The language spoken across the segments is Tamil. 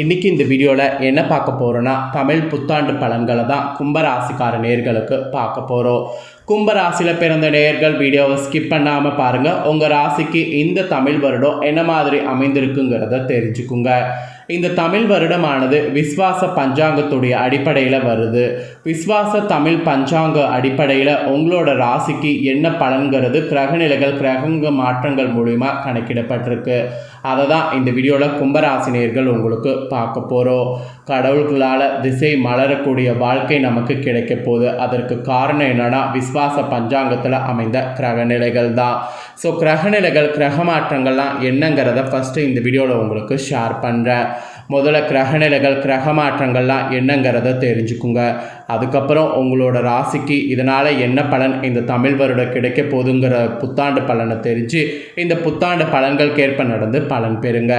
இன்றைக்கி இந்த வீடியோவில் என்ன பார்க்க போகிறோன்னா தமிழ் புத்தாண்டு பலன்களை தான் கும்பராசிக்கார நேர்களுக்கு பார்க்க போகிறோம் கும்பராசியில் பிறந்த நேர்கள் வீடியோவை ஸ்கிப் பண்ணாமல் பாருங்கள் உங்கள் ராசிக்கு இந்த தமிழ் வருடம் என்ன மாதிரி அமைந்திருக்குங்கிறத தெரிஞ்சுக்குங்க. இந்த தமிழ் வருடமானது விஸ்வாச பஞ்சாங்கத்துடைய அடிப்படையில் வருது. விஸ்வாச தமிழ் பஞ்சாங்க அடிப்படையில் உங்களோட ராசிக்கு என்ன பலன்கிறது? கிரகநிலைகள் கிரகங்க மாற்றங்கள் மூலிமா கணக்கிடப்பட்டிருக்கு. அதை தான் இந்த வீடியோவில் கும்பராசினியர்கள் உங்களுக்கு பார்க்க போகிறோம் கடவுள்களால் திசை மலரக்கூடிய வாழ்க்கை நமக்கு கிடைக்க போகுது. அதற்கு காரணம் என்னன்னா விஸ்வாச பஞ்சாங்கத்தில் அமைந்த கிரகநிலைகள் தான் ஸோ கிரகநிலைகள் கிரக மாற்றங்கள்லாம் என்னங்கிறத ஃபஸ்ட்டு இந்த வீடியோவில் உங்களுக்கு ஷேர் பண்ணுறேன் முதல்ல கிரகநிலைகள் கிரக மாற்றங்கள்லாம் என்னங்கிறத தெரிஞ்சுக்குங்க. அதுக்கப்புறம் உங்களோட ராசிக்கு இதனால் என்ன பலன் இந்த தமிழ் வருட கிடைக்க போதுங்கிற புத்தாண்டு பலனை தெரிஞ்சு இந்த புத்தாண்டு பலன்களுக்கேற்ப நடந்து பலன் பெறுங்க.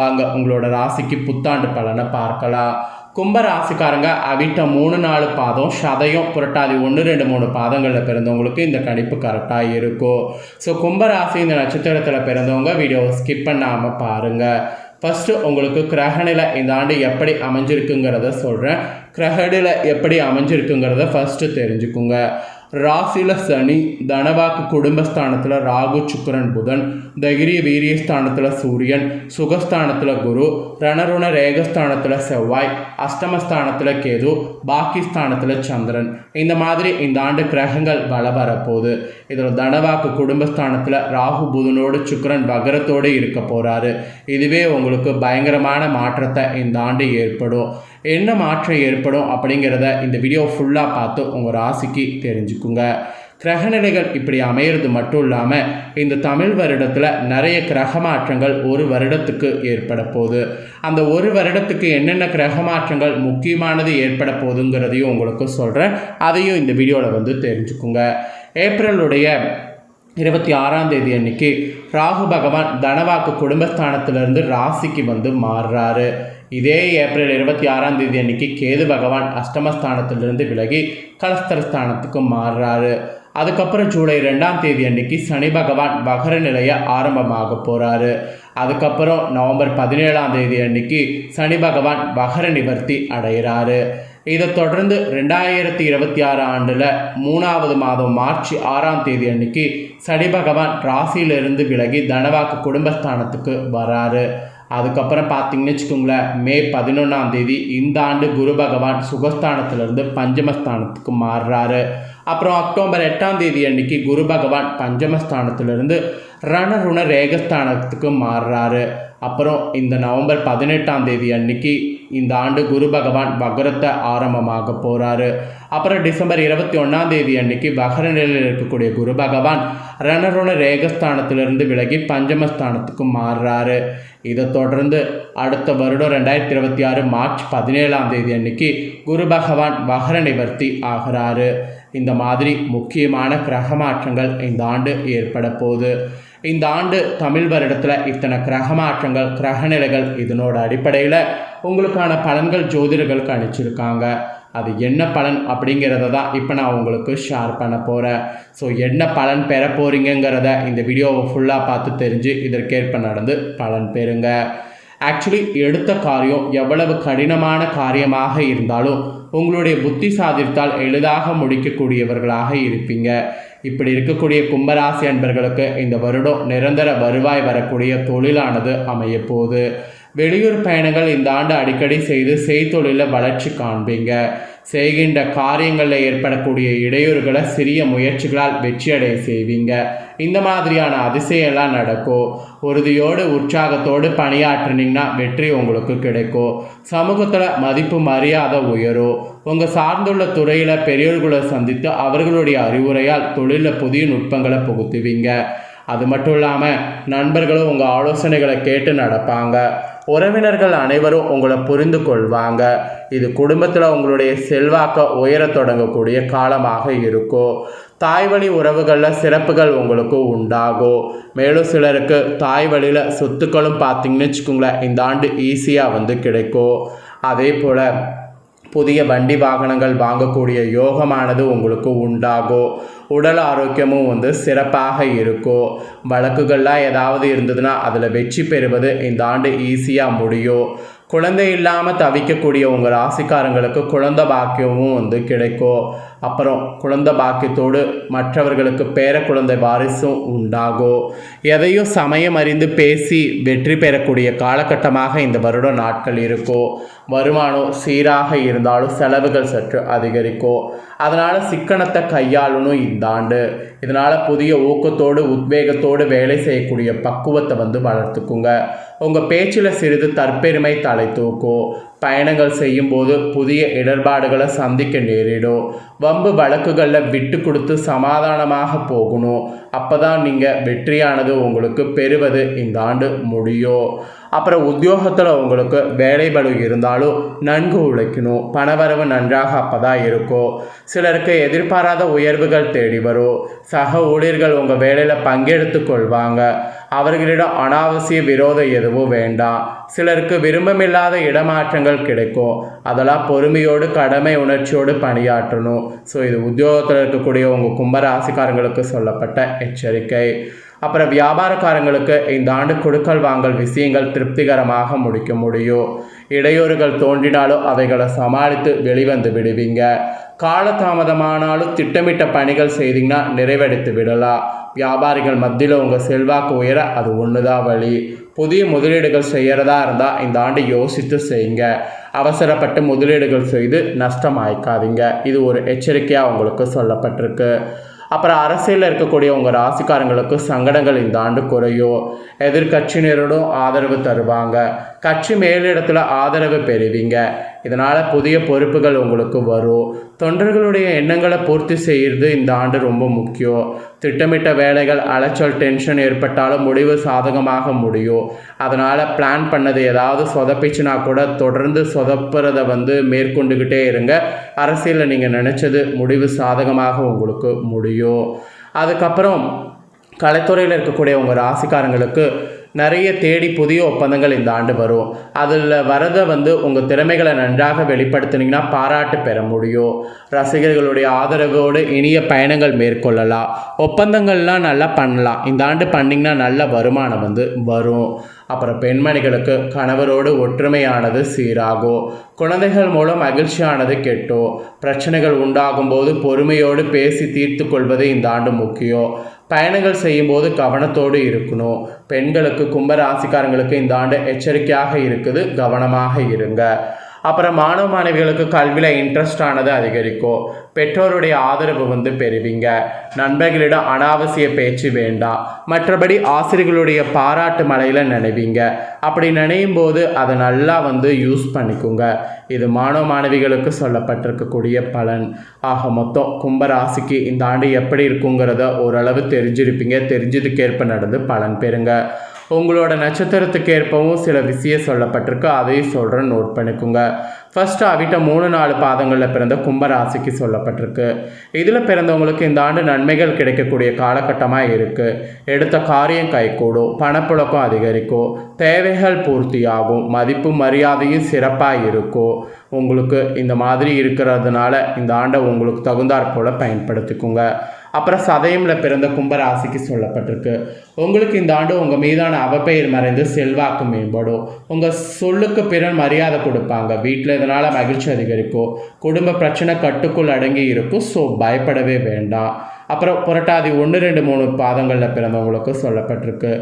வாங்க உங்களோட ராசிக்கு புத்தாண்டு பலனை பார்க்கலாம். கும்பராசிக்காரங்க அவிட்ட மூணு நாலு பாதம் சதயம் புரட்டாதி ஒன்று ரெண்டு மூணு பாதங்களில் பிறந்தவங்களுக்கு இந்த கணிப்பு கரெக்டாக இருக்கும். ஸோ கும்பராசி இந்த நட்சத்திரத்தில் பிறந்தவங்க வீடியோவை ஸ்கிப் பண்ணாமல் பாருங்கள் ஃபஸ்ட்டு உங்களுக்கு கிரகணில இந்த ஆண்டு எப்படி அமைஞ்சிருக்குங்கிறத சொல்கிறேன் கிரகணில எப்படி அமைஞ்சிருக்குங்கிறத ஃபஸ்ட்டு தெரிஞ்சுக்குங்க. ராசியில் சனி தனவாக்கு குடும்பஸ்தானத்தில் ராகு சுக்கரன் புதன் தைரிய வீரியஸ்தானத்தில் சூரியன் சுகஸ்தானத்தில் குரு ரணருண ரேகஸ்தானத்தில் செவ்வாய் அஷ்டமஸ்தானத்தில் கேது பாக்கிஸ்தானத்தில் சந்திரன். இந்த மாதிரி இந்த ஆண்டு கிரகங்கள் வள வரப்போகுது. இதில் தனவாக்கு குடும்பஸ்தானத்தில் ராகு புதனோடு சுக்கரன் வகரத்தோடு இருக்க போகிறாரு இதுவே உங்களுக்கு பயங்கரமான மாற்றத்தை இந்த ஆண்டு ஏற்படும். என்ன மாற்றம் ஏற்படும் அப்படிங்கிறத இந்த வீடியோ ஃபுல்லாக பார்த்து உங்கள் ராசிக்கு தெரிஞ்சுக்குங்க. கிரகநிலைகள் இப்படி அமையிறது மட்டும் இல்லாமல் இந்த தமிழ் வருடத்தில் நிறைய கிரக மாற்றங்கள் ஒரு வருடத்துக்கு ஏற்பட போகுது. அந்த ஒரு வருடத்துக்கு என்னென்ன கிரக மாற்றங்கள் முக்கியமானது ஏற்பட போகுதுங்கிறதையும் உங்களுக்கு சொல்கிறேன் அதையும் இந்த வீடியோவில் வந்து தெரிஞ்சுக்குங்க. ஏப்ரலுடைய இருபத்தி ஆறாம் தேதி அன்னைக்கு ராகு பகவான் தனவாக்கு குடும்பஸ்தானத்திலிருந்து ராசிக்கு வந்து மாறுறாரு. இதே ஏப்ரல் இருபத்தி ஆறாம் தேதி அன்னைக்கு கேது பகவான் அஷ்டமஸ்தானத்திலிருந்து விலகி கலஸ்தரஸ்தானத்துக்கு மாறுறாரு. அதுக்கப்புறம் ஜூலை ரெண்டாம் தேதி அன்னைக்கு சனி பகவான் மகர நிலைய ஆரம்பமாக போகிறாரு அதுக்கப்புறம் நவம்பர் பதினேழாம் தேதி அன்னைக்கு சனி பகவான் மகர நிவர்த்தி அடைகிறாரு. இதை தொடர்ந்து ரெண்டாயிரத்தி இருபத்தி ஆறு ஆண்டில் மூணாவது மாதம் மார்ச் ஆறாம் தேதி அன்னைக்கு சனி பகவான் ராசியிலிருந்து விலகி தனவாக்கு குடும்பஸ்தானத்துக்கு வராரு. அதுக்கப்புறம் பார்த்தீங்கன்னு வச்சுக்கோங்களேன் மே பதினொன்றாம் தேதி இந்த ஆண்டு குரு பகவான் சுகஸ்தானத்திலிருந்து பஞ்சமஸ்தானத்துக்கு மாறுறாரு. அப்புறம் அக்டோபர் எட்டாம் தேதி அன்னைக்கு குரு பகவான் பஞ்சமஸ்தானத்திலிருந்து ரணருண ரேகஸ்தானத்துக்கு மாறுறாரு. அப்புறம் இந்த நவம்பர் பதினெட்டாம் தேதி அன்னைக்கு இந்த ஆண்டு குரு பகவான் வகரத்தை ஆரம்பமாக போகிறாரு அப்புறம் டிசம்பர் இருபத்தி ஒன்றாம் தேதி அன்னைக்கு வகர நிலையில் இருக்கக்கூடிய குரு பகவான் ரணருண ரேகஸ்தானத்திலிருந்து விலகி பஞ்சமஸ்தானத்துக்கு மாறுறாரு. இதை தொடர்ந்து அடுத்த வருடம் ரெண்டாயிரத்தி இருபத்தி ஆறு மார்ச் பதினேழாம் தேதி அன்னைக்கு குரு பகவான் வகர நிவர்த்தி ஆகிறாரு. இந்த மாதிரி முக்கியமான கிரக மாற்றங்கள் இந்த ஆண்டு ஏற்பட போகுது. இந்த ஆண்டு தமிழ் வருடத்தில் இத்தனை கிரக மாற்றங்கள் கிரகநிலைகள் இதனோட அடிப்படையில் உங்களுக்கான பலன்கள் ஜோதிடர்கள் அனுப்பிச்சிருக்காங்க அது என்ன பலன் அப்படிங்கிறத தான் இப்போ நான் உங்களுக்கு ஷேர் பண்ண போகிறேன் ஸோ என்ன பலன் பெற போகிறீங்கிறத இந்த வீடியோவை ஃபுல்லாக பார்த்து தெரிஞ்சு இதற்கேற்ப நடந்து பலன் பெறுங்க. ஆக்சுவலி எடுத்த காரியம் எவ்வளவு கடினமான காரியமாக இருந்தாலும் உங்களுடைய புத்தி சாதித்தால் எளிதாக முடிக்கக்கூடியவர்களாக இருப்பீங்க. இப்படி இருக்கக்கூடிய கும்பராசி அன்பர்களுக்கு இந்த வருடம் நிரந்தர வருவாய் வரக்கூடிய தொழிலானது அமையப்போகுது. வெளியூர் பயணங்கள் இந்த ஆண்டு அடிக்கடி செய்து செய்தொழிலில் வளர்ச்சி காண்பீங்க. செய்கின்ற காரியங்களில் ஏற்படக்கூடிய இடையூறுகளை சிறிய முயற்சிகளால் வெற்றியடைய செய்வீங்க. இந்த மாதிரியான அதிசயம்லாம் நடக்கும். உறுதியோடு உற்சாகத்தோடு பணியாற்றினீங்கன்னா வெற்றி உங்களுக்கு கிடைக்கும். சமூகத்தில் மதிப்பு மரியாதை உயரும். உங்கள் சார்ந்துள்ள துறையில் பெரியோர்களை சந்தித்து அவர்களுடைய அறிவுரையால் தொழிலில் புதிய நுட்பங்களை புகுத்துவீங்க. அது மட்டும் இல்லாமல் நண்பர்களும் உங்கள் ஆலோசனைகளை கேட்டு நடப்பாங்க. உறவினர்கள் அனைவரும் உங்களை புரிந்து கொள்வாங்க. இது குடும்பத்தில் உங்களுடைய செல்வாக்க உயரத் தொடங்கக்கூடிய காலமாக இருக்கும் தாய் வழி உறவுகளில் சிறப்புகள் உங்களுக்கு உண்டாகும் மேலும் சிலருக்கு தாய் வழியில் சொத்துக்களும் பார்த்தீங்கன்னு வச்சுக்கோங்களேன் இந்த ஆண்டு ஈஸியாக வந்து கிடைக்கும் அதே போல் புதிய வண்டி வாகனங்கள் வாங்கக்கூடிய யோகமானது உங்களுக்கு உண்டாகும் உடல் ஆரோக்கியமும் வந்து சிறப்பாக இருக்கும் வழக்குகள்லாம் ஏதாவது இருந்ததுன்னா அதில் வெற்றி பெறுவது இந்த ஆண்டு ஈஸியாக முடியும் குழந்தை இல்லாமல் தவிக்கக்கூடிய உங்கள் ராசிக்காரங்களுக்கு குழந்தை பாக்கியமும் வந்து கிடைக்கும் அப்புறம் குழந்தை பாக்கியத்தோடு மற்றவர்களுக்கு பேர குழந்தை வாரிசும் உண்டாகும் எதையும் சமயம் அறிந்து பேசி வெற்றி பெறக்கூடிய காலகட்டமாக இந்த வருட நாட்கள் இருக்கும் வருமானம் சீராக இருந்தாலும் செலவுகள் சற்று அதிகரிக்கும் அதனால் சிக்கனத்தை கையாளணும் இந்த ஆண்டு. இதனால் புதிய ஊக்கத்தோடு உத்வேகத்தோடு வேலை செய்யக்கூடிய பக்குவத்தை வந்து வளர்த்துக்குங்க. உங்கள் பேச்சில் சிறிது தற்பெருமை தலை தூக்கும் பயணங்கள் செய்யும்போது புதிய இடர்பாடுகளை சந்திக்க நேரிடும் வம்பு வழக்குகளில் விட்டு கொடுத்து சமாதானமாக போகணும். அப்போ தான் நீங்கள் வெற்றியானது உங்களுக்கு பெறுவது இந்த ஆண்டு முடியும். அப்புறம் உத்தியோகத்தில் உங்களுக்கு வேலை பளு இருந்தாலும் நன்கு உழைக்கணும். பணவரவு நன்றாக அப்போ தான் இருக்கும் சிலருக்கு எதிர்பாராத உயர்வுகள் தேடி வரும். சக ஊழியர்கள் உங்கள் வேலையில் பங்கெடுத்து கொள்வாங்க. அவர்களிடம் அனாவசிய விரோதம் எதுவும் வேண்டாம். சிலருக்கு விரும்பமில்லாத இடமாற்றங்கள் கிடைக்கும். அதெல்லாம் பொறுமையோடு கடமை உணர்ச்சியோடு பணியாற்றணும். ஸோ இது உத்தியோகத்தில் இருக்கக்கூடிய உங்கள் கும்பராசிக்காரங்களுக்கு சொல்லப்பட்ட எச்சரிக்கை. அப்புறம் வியாபாரக்காரங்களுக்கு இந்த ஆண்டு கொடுக்கல் வாங்கல் விஷயங்கள் திருப்திகரமாக முடிக்க முடியும். இடையூறுகள் தோன்றினாலும் அவைகளை சமாளித்து வெளிவந்து விடுவீங்க. காலதாமதமானாலும் திட்டமிட்ட பணிகள் செய்தீங்கன்னா நிறைவடைத்து விடலாம். வியாபாரிகள் மத்தியில் உங்கள் செல்வாக்கு உயர அது ஒன்று தான் வழி? புதிய முதலீடுகள் செய்கிறதா இருந்தால் இந்த ஆண்டு யோசித்து செய்யுங்க. அவசரப்பட்டு முதலீடுகள் செய்து நஷ்டம் ஆயிக்காதீங்க இது ஒரு எச்சரிக்கையாக உங்களுக்கு சொல்லப்பட்டிருக்கு. அப்புறம் அரசியலில் இருக்கக்கூடிய உங்கள் ராசிக்காரங்களுக்கு சங்கடங்கள் இந்த ஆண்டு குறையும். எதிர்கட்சியினரோடும் ஆதரவு தருவாங்க. கட்சி மேலிடத்தில் ஆதரவு பெறுவீங்க. இதனால் புதிய பொறுப்புகள் உங்களுக்கு வரும். தொண்டர்களுடைய எண்ணங்களை பூர்த்தி செய்கிறது இந்த ஆண்டு ரொம்ப முக்கியம். திட்டமிட்ட வேலைகள் அலைச்சல் டென்ஷன் ஏற்பட்டாலும் முடிவு சாதகமாக முடியும். அதனால் பிளான் பண்ணது ஏதாவது சொதப்பிச்சுனா கூட தொடர்ந்து சொதப்புறதை வந்து மேற்கொண்டுக்கிட்டே இருங்க. அரசியலில் நீங்கள் நினச்சது முடிவு சாதகமாக உங்களுக்கு முடியும். அதுக்கப்புறம் கலைத்துறையில் இருக்கக்கூடிய உங்கள் ராசிக்காரங்களுக்கு நிறைய தேடி புதிய ஒப்பந்தங்கள் இந்த ஆண்டு வரும். அதில் வரதை வந்து உங்கள் திறமைகளை நன்றாக வெளிப்படுத்தினீங்கன்னா பாராட்டு பெற முடியும். ரசிகர்களுடைய ஆதரவோடு இனிய பயணங்கள் மேற்கொள்ளலாம். ஒப்பந்தங்கள்லாம் நல்லா பண்ணலாம். இந்த ஆண்டு பண்ணிங்கன்னா நல்ல வருமானம் வந்து வரும். அப்புறம் பெண்மணிகளுக்கு கணவரோடு ஒற்றுமையானது சீராகும். குழந்தைகள் மூலம் மகிழ்ச்சியானது கெட்டும். பிரச்சனைகள் உண்டாகும் போது பொறுமையோடு பேசி தீர்த்து கொள்வது இந்த ஆண்டு முக்கியம். பயணங்கள் செய்யும்போது கவனத்தோடு இருக்கணும். பெண்களுக்கு கும்ப ராசிக்காரங்களுக்கு இந்த ஆண்டு எச்சரிக்கையாக இருக்குது. கவனமாக இருங்க. அப்புறம் மாணவ மாணவிகளுக்கு கல்வியில் இன்ட்ரெஸ்ட் ஆனது அதிகரிக்கும். பெற்றோருடைய ஆதரவு வந்து பெறுவீங்க. நண்பர்களிடம் அனாவசிய பேச்சு வேண்டாம். மற்றபடி ஆசிரியர்களுடைய பாராட்டு மலையில் நினைவீங்க. அப்படி நினையும் போது அதை நல்லா வந்து யூஸ் பண்ணிக்கோங்க. இது மாணவ மாணவிகளுக்கு சொல்லப்பட்டிருக்கக்கூடிய பலன். ஆக மொத்தம் கும்பராசிக்கு இந்த ஆண்டு எப்படி இருக்குங்கிறத ஓரளவு தெரிஞ்சிருப்பீங்க. தெரிஞ்சதுக்கேற்ப நடந்து பலன் பெறுங்க. உங்களோட நட்சத்திரத்துக்கு ஏற்பவும் சில விஷயம் சொல்லப்பட்டிருக்கு. அதையும் சொல்கிறேன் நோட் பண்ணிக்கோங்க. ஃபஸ்ட்டு அவிட்ட மூணு நாலு பாதங்களில் பிறந்த கும்பராசிக்கு சொல்லப்பட்டிருக்கு. இதில் பிறந்தவங்களுக்கு இந்த ஆண்டு நன்மைகள் கிடைக்கக்கூடிய காலகட்டமாக இருக்குது எடுத்த காரியம் கைகூடும். பணப்புழக்கம் அதிகரிக்கும். தேவைகள் பூர்த்தியாகும். மதிப்பு மரியாதையும் சிறப்பாக இருக்கும். உங்களுக்கு இந்த மாதிரி இருக்கிறதுனால இந்த ஆண்டை உங்களுக்கு தகுந்தாற் போல் பயன்படுத்திக்கோங்க. அப்புறம் சதயமில் பிறந்த கும்பராசிக்கு சொல்லப்பட்டிருக்கு. உங்களுக்கு இந்த ஆண்டு உங்கள் மீதான அவப்பெயர் மறைந்து செல்வாக்கு மேம்படும். உங்கள் சொல்லுக்கு பிறன் மரியாதை கொடுப்பாங்க. வீட்டில் இதனால் மகிழ்ச்சி அதிகரிக்கும். குடும்ப பிரச்சனை கட்டுக்குள் அடங்கி இருக்கும். ஸோ பயப்படவே வேண்டாம். அப்புறம் புரட்டாதி ஒன்று ரெண்டு மூணு பாதங்களில் பிறந்தவங்களுக்கு சொல்லப்பட்டிருக்கு.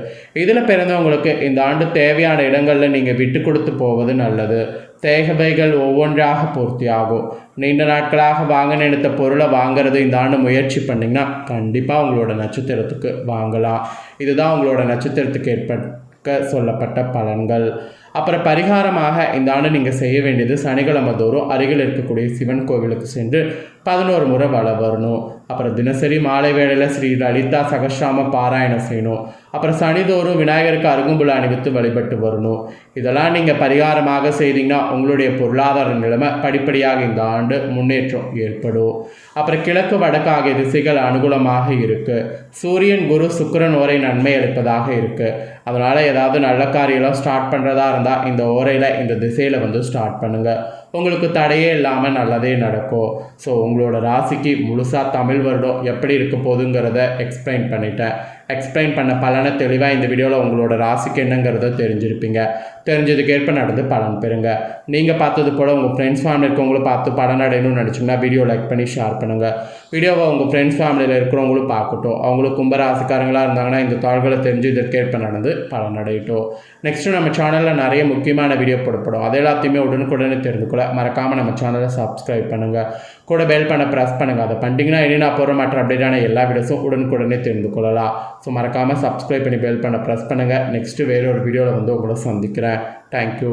இதில் பிறந்தவங்களுக்கு இந்த ஆண்டு தேவையான இடங்களில் நீங்கள் விட்டு கொடுத்து போவது நல்லது. தேகவைகள் ஒவ்வொன்றாக பூர்த்தி ஆகும் நீண்ட நாட்களாக வாங்க நினைத்த பொருளை வாங்குறது இந்த ஆண்டு முயற்சி பண்ணிங்கன்னா கண்டிப்பாக உங்களோட நட்சத்திரத்துக்கு வாங்கலாம். இதுதான் உங்களோட நட்சத்திரத்துக்கு ஏற்பட்ட சொல்லப்பட்ட பலன்கள். அப்புறம் பரிகாரமாக இந்த ஆண்டு நீங்கள் செய்ய வேண்டியது சனிக்கிழமை தோறும் அருகில் இருக்கக்கூடிய சிவன் கோவிலுக்கு சென்று பதினோரு முறை வள வரணும். அப்புறம் தினசரி மாலை வேளையில் ஸ்ரீ லலிதா சகஸ்ராம பாராயணம் செய்யணும். அப்புறம் சனிதோறும் விநாயகருக்கு அருகும்புல அணிவித்து வழிபட்டு வரணும். இதெல்லாம் நீங்கள் பரிகாரமாக செய்தீங்கன்னா உங்களுடைய பொருளாதார நிலைமை படிப்படியாக இந்த ஆண்டு முன்னேற்றம் ஏற்படும். அப்புறம் கிழக்கு வடக்கு ஆகிய திசைகள் அனுகூலமாக இருக்குது சூரியன் குரு சுக்கிரன் ஓரை நன்மை அளிப்பதாக இருக்குது அதனால் ஏதாவது நல்ல காரியம் ஸ்டார்ட் பண்ணுறதா இருந்தால் இந்த ஓரையில் இந்த திசையில் வந்து ஸ்டார்ட் பண்ணுங்கள் உங்களுக்கு தடையே இல்லாமல் நல்லதே நடக்கும். ஸோ உங்களோட ராசிக்கு முழுசாக தமிழ் வருடம் எப்படி இருக்க போகுதுங்கிறத எக்ஸ்பிளைன் பண்ணிட்டேன். எக்ஸ்பிளைன் பண்ண பலனை தெளிவாக இந்த வீடியோவில் உங்களோட ராசிக்கு என்னங்கிறத தெரிஞ்சிருப்பீங்க. தெரிஞ்சதுக்கேற்ப நடந்து பலன் பெறுங்க. நீங்கள் பார்த்தது போல் உங்கள் ஃப்ரெண்ட்ஸ் ஃபேமிலி இருக்கவங்களும் பார்த்து பலன் அடையணும்னு நினச்சிங்கன்னா வீடியோ லைக் பண்ணி ஷேர் பண்ணுங்கள் வீடியோவை உங்கள் ஃப்ரெண்ட்ஸ் ஃபேமிலியில் இருக்கிறவங்களும் பார்க்கட்டும். அவங்களும் கும்பராசிக்காரங்களாக இருந்தாங்கன்னா இந்த தாள்களை தெரிஞ்சு இதற்கேற்ப நடந்து பலன் அடையட்டும். நெக்ஸ்ட்டு நம்ம சேனலில் நிறைய முக்கியமான வீடியோ போடப்படும். அது எல்லாத்தையுமே உடனுக்குடனே தெரிந்து கொள்ள மறக்காமல் நம்ம சேனலை சப்ஸ்கிரைப் பண்ணுங்கள் கூட பெல் பண்ண ப்ரெஸ் பண்ணுங்கள் அதை பண்ணிட்டீங்கன்னா இனி நான் போகிற மற்ற அப்டேட்டான எல்லா வீடியோஸும் உடனுக்குடனே தெரிந்து கொள்ளலாம். ஸோ மறக்காமல் சப்ஸ்கிரைப் பண்ணி பெல் பண்ண ப்ரெஸ் பண்ணுங்கள் நெக்ஸ்ட்டு வேற ஒரு வீடியோவில் வந்து உங்களை சந்திக்கிறேன். தேங்க்யூ